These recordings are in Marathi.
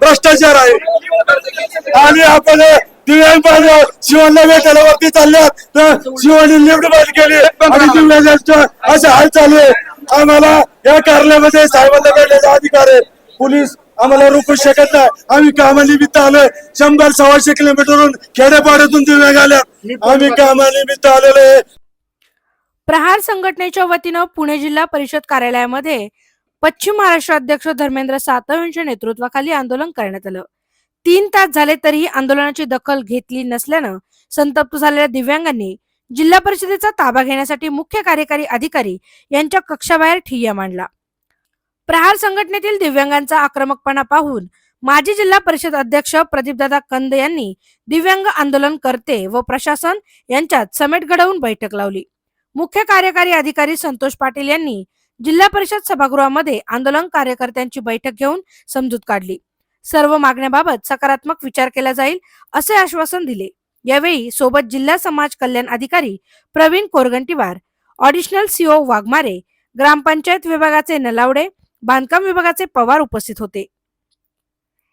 भ्रष्टाचार आहे आणि आपण दिव्यांग बांधव शिवांना भेटायला वरती चालल्यात तर शिवानी लिफ्ट बंद केली आणि दिव्यांगांच्या असे हाल चालू आहे आम्हाला या कार्यालयामध्ये साहेबांना भेटण्याचा अधिकार आहे. पोलीस आम्हाला रोखू शकत नाही. आम्ही कामानिमित्त आलोय. शंभर सव्वाशे किलोमीटरहून खेड्यापाड्यातून दिव्यांग आल्या आम्ही कामानिमित्त आलेलो आहे. प्रहार संघटनेच्या वतीनं पुणे जिल्हा परिषद कार्यालयामध्ये पश्चिम महाराष्ट्र अध्यक्ष धर्मेंद्र सातव यांच्या नेतृत्वाखाली आंदोलन करण्यात आलं. तीन तास झाले तरीही आंदोलनाची दखल घेतली नसल्यानं संतप्त झालेल्या दिव्यांगांनी जिल्हा परिषदेचा ताबा घेण्यासाठी मुख्य कार्यकारी अधिकारी यांच्या कक्षाबाहेर ठिय्या मांडला. प्रहार संघटनेतील दिव्यांगांचा आक्रमकपणा पाहून माजी जिल्हा परिषद अध्यक्ष प्रदीपदादा कंद यांनी दिव्यांग आंदोलन करते व प्रशासन यांच्यात समेट घडवून बैठक लावली. मुख्य कार्यकारी अधिकारी संतोष पाटील यांनी जिल्हा परिषद सभागृहामध्ये आंदोलन कार्यकर्त्यांची बैठक घेऊन समजूत काढली. सर्व मागण्याबाबत सकारात्मक विचार केला जाईल असे आश्वासन दिले. यावेळी सोबत जिल्हा समाज कल्याण अधिकारी Praveen Korgantiwar additional C O Waghmare gram panchayat विभागाचे नलावडे बांधकाम विभागाचे पवार उपस्थित होते.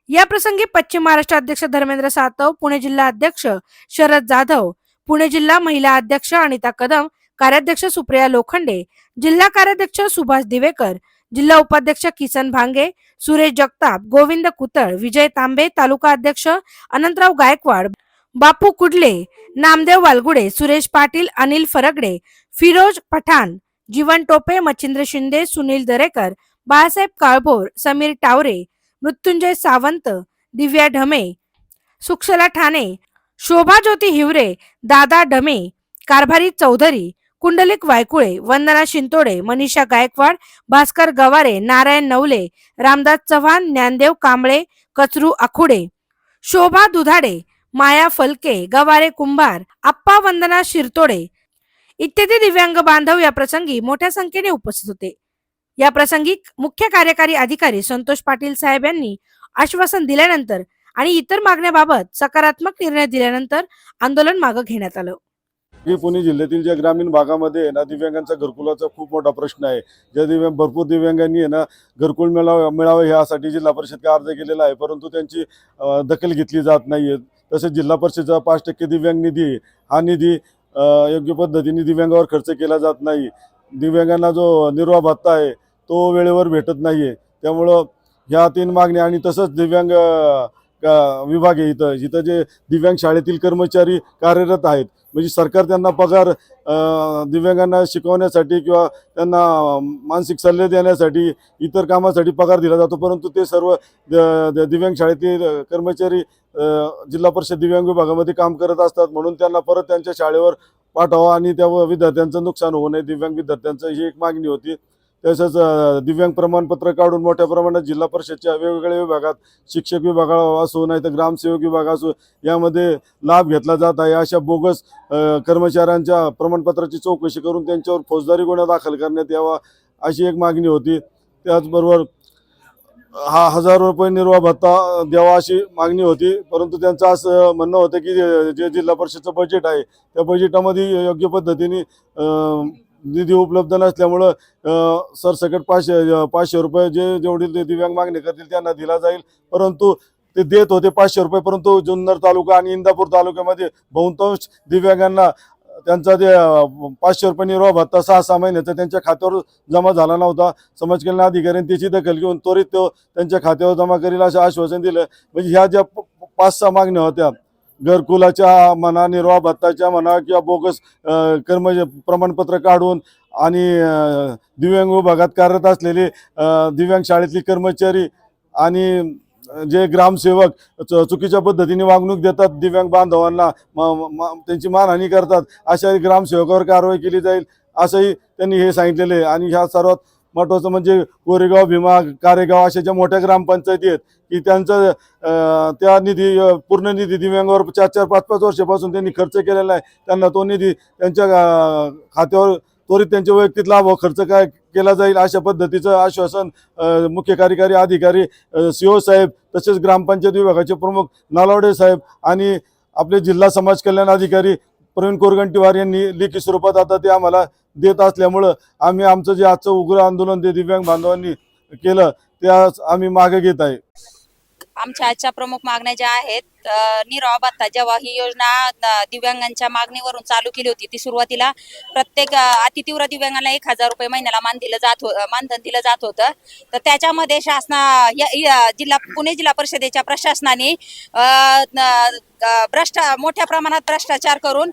या प्रसंगी पश्चिम महाराष्ट्र अध्यक्ष धर्मेंद्र सातव पुणे जिल्हा अध्यक्ष शरद जाधव पुणे जिल्हा महिला अध्यक्ष अनिता कदम कार्याध्यक्ष सुप्रिया लोखंडे जिल्हा कार्याध्यक्ष सुभाष दिवेकर जिल्हा उपाध्यक्ष किसन भांगे सुरेश जगताप गोविंद कुतळ विजय तांबे तालुका अध्यक्ष अनंतराव गायकवाड बापू कुडले नामदेव वालगुडे सुरेश पाटील अनिल फरगडे फिरोज पठाण जीवन टोपे मच्छिंद्र शिंदे सुनील दरेकर बाळासाहेब काळभोर समीर टावरे मृत्युंजय सावंत दिव्या ढमे सुक्षला ठाणे शोभा ज्योती हिवरे दादा ढमे कारभारी चौधरी कुंडलिक वायकुळे वंदना शिंतोडे मनीषा गायकवाड भास्कर गवारे नारायण नवले रामदास चव्हाण ज्ञानदेव कांबळे कचरू आखुडे शोभा दुधाडे माया फलके गवारे कुंभार आप्पा वंदना शिरतोडे इत्यादी दिव्यांग बांधव या प्रसंगी मोठ्या संख्येने उपस्थित होते. या प्रसंगी मुख्य कार्यकारी अधिकारी संतोष पाटील साहेब यांनी आश्वासन दिल्यानंतर आणि इतर मागण्याबाबत सकारात्मक निर्णय दिल्यानंतर आंदोलन मागे घेण्यात आलं. की पुणे जिल्ह्यातील ज्या ग्रामीण भागामध्ये आहे ना दिव्यांगांचा घरकुलाचा खूप मोठा प्रश्न आहे. ज्या दिव्यांग भरपूर दिव्यांगांनी आहे ना घरकुल मिळावं मिळावं यासाठी जिल्हा परिषदकडे अर्ज केलेला आहे. परंतु त्यांची दखल घेतली जात नाही आहे तसेच जिल्हा परिषदचा पाच टक्के दिव्यांग निधी आहे. हा निधी योग्य पद्धतीने दिव्यांगावर खर्च केला जात नाही. दिव्यांगांना जो निर्वाह भत्ता आहे तो वेळेवर भेटत नाही आहे त्यामुळं ह्या तीन मागण्या आणि तसंच दिव्यांग विभाग आहे इथं जिथं जे दिव्यांग शाळेतील कर्मचारी कार्यरत आहेत. म्हणजे सरकार त्यांना पगार दिव्यांगांना शिकवण्यासाठी किंवा त्यांना मानसिक सल्ले देण्यासाठी इतर कामासाठी पगार दिला जातो. परंतु ते सर्व द- द- दिव्यांग शाळेतील कर्मचारी जिल्हा परिषद दिव्यांग विभागामध्ये काम करत असतात. म्हणून त्यांना परत त्यांच्या शाळेवर पाठवा आणि त्या विद्यार्थ्यांचं नुकसान होऊ नये. दिव्यांग विद्यार्थ्यांचं ही एक मागणी होती. तसंच दिव्यांग प्रमाणपत्र काढून मोठ्या प्रमाणात जिल्हा परिषदच्या वेगवेगळ्या विभागात शिक्षक विभाग असो नाही तर ग्रामसेवक विभाग असो यामध्ये लाभ घेतला जात आहे. अशा बोगस कर्मचाऱ्यांच्या प्रमाणपत्राची चौकशी करून त्यांच्यावर फौजदारी गुन्हा दाखल करण्यात यावा अशी एक मागणी होती. त्याचबरोबर हा हजार रुपये निर्वाह भत्ता द्यावा अशी मागणी होती. परंतु त्यांचं असं म्हणणं होतं की जे- जिल्हा परिषदचं बजेट आहे त्या बजेटामध्ये योग्य पद्धतीने निधी उपलब्ध नसल्यामुळं सरसकट पाचशे पाचशे रुपये जे जेवढी ते दिव्यांग मागणी करतील त्यांना दिला जाईल. परंतु ते देत होते पाचशे रुपये परंतु जुन्नर तालुका आणि इंदापूर तालुक्यामध्ये बहुतांश दिव्यांगांना त्यांचा ते पाचशे रुपये निर्वाह भत्ता सहा सहा महिन्याचा त्यांच्या खात्यावर जमा झाला नव्हता. समाज कल्याण अधिकाऱ्यांनी त्याची दखल घेऊन त्वरित तो त्यांच्या खात्यावर जमा करील असं आश्वासन दिलं. म्हणजे ह्या ज्या प- पाच सहा मागण्या होत्या घरकुलाच्या म्हणा निर्वाह भत्ताच्या म्हणा किंवा बोगस कर्म प्रमाणपत्र काढून आणि दिव्यांग विभागात कार्यरत असलेले दिव्यांग शाळेतली कर्मचारी आणि जे ग्रामसेवक च- चुकीच्या पद्धतीने वागणूक देतात दिव्यांग बांधवांना म- म- त्यांची मानहानी करतात अशा ग्रामसेवकावर कारवाई केली जाईल असंही त्यांनी हे सांगितलेले आहे. आणि ह्या सर्वात महत्वाचं म्हणजे कोरेगाव भीमा कारेगाव अशा ज्या मोठ्या ग्रामपंचायती आहेत की त्यांचं त्या निधी पूर्ण निधी दिव्यांगावर चार चार पाच पाच वर्षापासून त्यांनी खर्च केलेला आहे. त्यांना तो निधी त्यांच्या खात्यावर त्वरित त्यांच्या वैयक्तिक लाभ खर्च काय केला जाईल अशा पद्धतीचं आश्वासन मुख्य कार्यकारी अधिकारी सीओ साहेब तसेच ग्रामपंचायत विभागाचे प्रमुख नालावडे साहेब आणि आपले जिल्हा समाज कल्याण अधिकारी प्रवीण कोरगंटीवार यांनी लेखी स्वरूपात आता ते आम्हाला देत असल्यामुळं आम्ही आमचं जे आजचं उग्र आंदोलन ते दिव्यांग बांधवांनी केलं ते आज आम्ही मागे घेत आहे. आमच्या आजच्या प्रमुख मागण्या ज्या आहेत निरावा भत्ता जेव्हा ही योजना दिव्यांगांच्या मागणीवरून चालू केली होती ती सुरुवातीला प्रत्येक अतितीव्र दिव्यांगांना एक हजार रुपये महिन्याला मान दिलं जात हो- मानधन दिलं जात होतं. तर त्याच्यामध्ये शासना या- जिल्हा पुणे जिल्हा परिषदेच्या प्रशासनाने भ्रष्ट मोठ्या प्रमाणात भ्रष्टाचार करून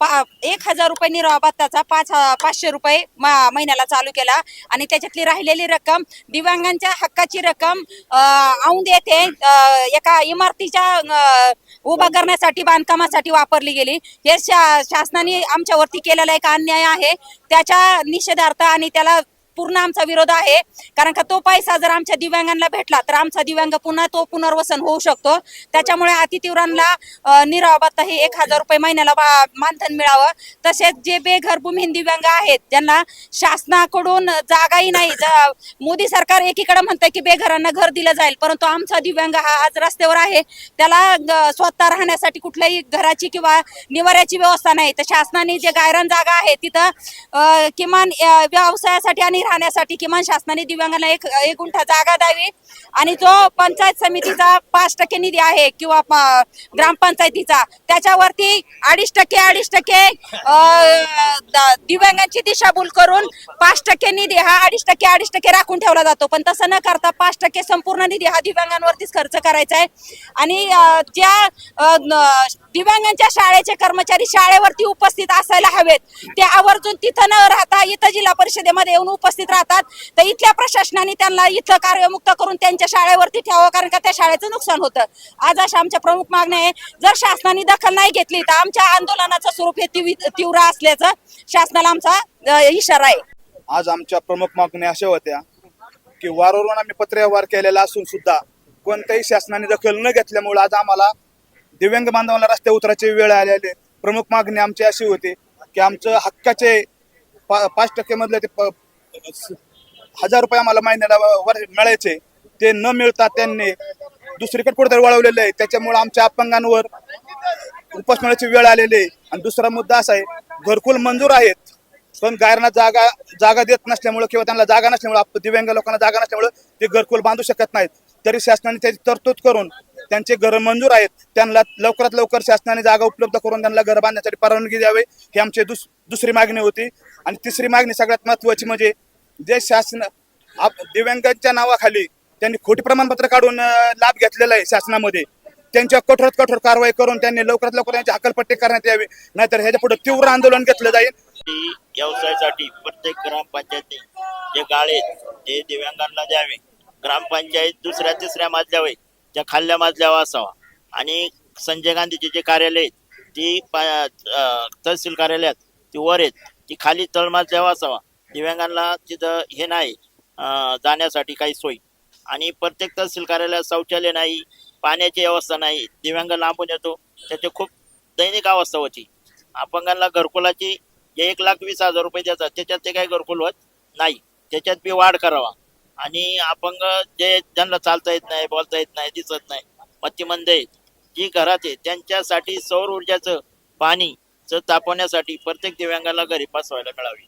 पा- एक हजार रुपये निरावा भत्ताचा पाच पाचशे रुपये महिन्याला चालू केला. आणि त्याच्यातली राहिलेली रक्कम दिव्यांगांच्या हक्काची रक्कम औंद देते येथे एका इमारतीच्या उभा करण्यासाठी बांधकामासाठी वापरली गेली. हे शा- शासनाने आमच्यावरती केलेला एक अन्याय आहे. त्याच्या निषेधार्थ आणि त्याला पूर्ण आमचा विरोध आहे. कारण का तो पैसा जर आमच्या दिव्यांगांना भेटला तर आमचा दिव्यांग पुन्हा तो पुनर्वसन होऊ शकतो. त्याच्यामुळे अतितीव्रांना अ, भत्ता हे एक हजार रुपये महिन्याला बा- मानधन मिळावं. तसेच जे बेघर भूमिहीन दिव्यांग आहेत ज्यांना शासनाकडून जागाही नाही. ज- मोदी सरकार एकीकडे म्हणतंय की बेघरांना घर दिलं जाईल परंतु आमचा दिव्यांग हा आज रस्त्यावर आहे. त्याला स्वतः राहण्यासाठी कुठल्याही घराची किंवा निवाऱ्याची व्यवस्था नाही. तर शासनाने जे गायरन जागा आहे तिथं किमान व्यवसायासाठी आणि राहण्यासाठी किमान शासनाने दिव्यांगांना एक एक गुंठा जागा द्यावी. आणि जो पंचायत समितीचा पाच टक्के निधी आहे किंवा ग्रामपंचायतीचा त्याच्यावरती अडीच टक्के अडीच टक्के दिव्यांगांची दिशाभूल करून पाच टक्के निधी हा अडीच टक्के अडीच टक्के राखून ठेवला जातो. पण तसं न करता पाच टक्के संपूर्ण निधी हा दिव्यांगांवरतीच खर्च करायचा आहे. आणि ज्या दिव्यांगांच्या शाळेचे कर्मचारी शाळेवरती उपस्थित असायला हवेत ते आवर्जून तिथं न राहता इथं जिल्हा परिषदेमध्ये येऊन उपस्थित राहतात. तर इथल्या प्रशासनाने त्यांना इथं कार्यमुक्त करून त्यांच्या शाळेवरती ठेवावं कारण का त्या शाळेचं नुकसान होतं. आज अशा आमच्या प्रमुख मागण्या आहे. जर शासनाने दखल नाही घेतली तर आमच्या आंदोलनाचं स्वरूप हे तीव्र असल्याचं शासनाला आमचा इशारा आहे. आज आमच्या प्रमुख मागण्या अशा होत्या की वारंवार आम्ही पत्रव्यवहार केलेला असून सुद्धा कोणत्याही शासनाने दखल न घेतल्यामुळे आज आम्हाला दिव्यांग बांधवांना रस्ते उतराची वेळ आलेली प्रमुख मागणी आमची अशी होती की आमचं हक्काचे पा पाच टक्के मधले ते हजार रुपये आम्हाला महिन्याला वर मिळायचे. ते न मिळता त्यांनी दुसरीकडे कुठेतरी वळवलेलं आहे. त्याच्यामुळे आमच्या अपंगांवर उपासमाराची वेळ आलेली आहे. आणि दुसरा मुद्दा असा आहे घरकुल मंजूर आहेत पण गायरांना जागा जागा देत नसल्यामुळे किंवा त्यांना जागा नसल्यामुळे दिव्यांग लोकांना जागा नसल्यामुळे ते घरकुल बांधू शकत नाहीत. तरी शासनाने त्याची तरतूद करून त्यांचे घर मंजूर आहेत. त्यांना लवकरात लवकर शासनाने जागा उपलब्ध करून त्यांना घर बांधण्यासाठी परवानगी द्यावी. ही आमची दुस दुसरी मागणी होती. आणि तिसरी मागणी सगळ्यात महत्वाची म्हणजे जे शासन दिव्यांगांच्या नावाखाली त्यांनी खोटी प्रमाणपत्र काढून लाभ घेतलेला आहे शासनामध्ये. त्यांच्या कठोरात कठोर कारवाई करून त्यांनी लवकरात लवकर त्यांची हकलपट्टी करण्यात यावी. नाहीतर ह्याच्या पुढे तीव्र आंदोलन घेतलं जाईल. व्यवसायासाठी प्रत्येक ग्रामपंचायती जे गाळे ते दिव्यांगांना द्यावे. ग्रामपंचायत दुसऱ्या तिसऱ्या मजल्यावर त्या खाल्ल्या मजल्यावर असावा. आणि संजय गांधीचे जे कार्यालय ती तहसील कार्यालयात ती वर आहेत. ती खाली तळमजल्यावर असावा. दिव्यांगांना तिथं हे नाही जाण्यासाठी काही सोय. आणि प्रत्येक तहसील कार्यालयात शौचालय नाही पाण्याची व्यवस्था नाही दिव्यांग लांबून येतो. त्याची खूप दैनिक अवस्था होती. अपंगांना घरकुलाची जे एक लाख वीस हजार रुपये द्यायचा त्याच्यात ते काही घरकुल होत नाही. त्याच्यात बी वाढ करावा. आणि अपंग जे ज्यांना चालता येत नाही बोलता येत नाही दिसत नाही मतिमंद आहेत जी घरात आहे त्यांच्यासाठी सौर ऊर्जाचं पाणी तापवण्यासाठी प्रत्येक दिव्यांगाला घरी बसवायला मिळावी.